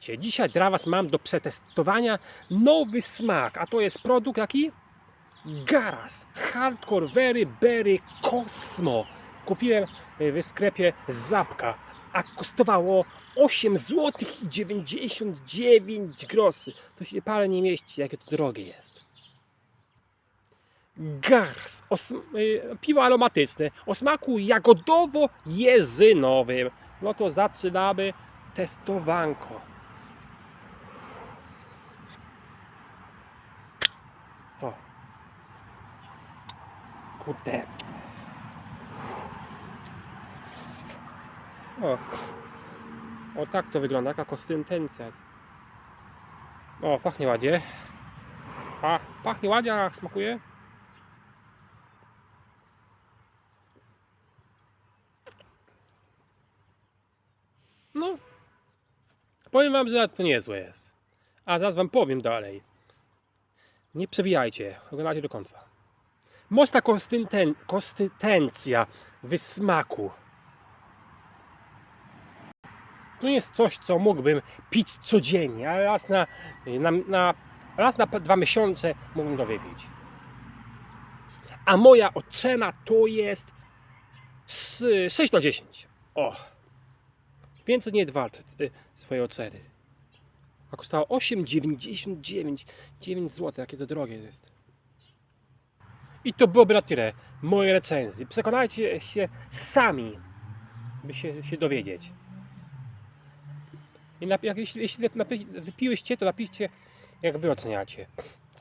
Witajcie. Dzisiaj dla Was mam do przetestowania nowy smak, a to jest produkt jaki? Garas Hardcore Very Berry Cosmo. Kupiłem y, w sklepie Zapka, a kosztowało 8 zł i 99 groszy. To się parę nie mieści, jakie to drogie jest. Gars, y, piwo aromatyczne o smaku jagodowo-jezynowym. No to zaczynamy testowanko. O. Kurde. O. O tak to wygląda, jaka konsystencja. O, pachnie ładnie. A, pachnie ładnie, a smakuje? No. Powiem wam, że to niezłe jest. A teraz wam powiem dalej. Nie przewijajcie, oglądajcie do końca. Mocna konsysten- konsystencja wysmaku. To nie jest coś, co mógłbym pić codziennie, ale raz na, na, na, raz na dwa miesiące mógłbym to wypić. A moja ocena to jest s- 6 na 10. O! Więcej nie jest wart y, swojej oceny. A kosztowało 8,99 9 zł, jakie to drogie jest. I to byłoby na tyle mojej recenzji. Przekonajcie się sami, by się, się dowiedzieć. I jak, jeśli, jeśli napi- wypiłyście, to napiszcie, jak wy oceniacie.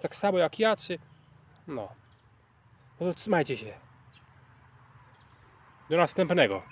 Tak samo jak ja, czy... No. No to trzymajcie się. Do następnego.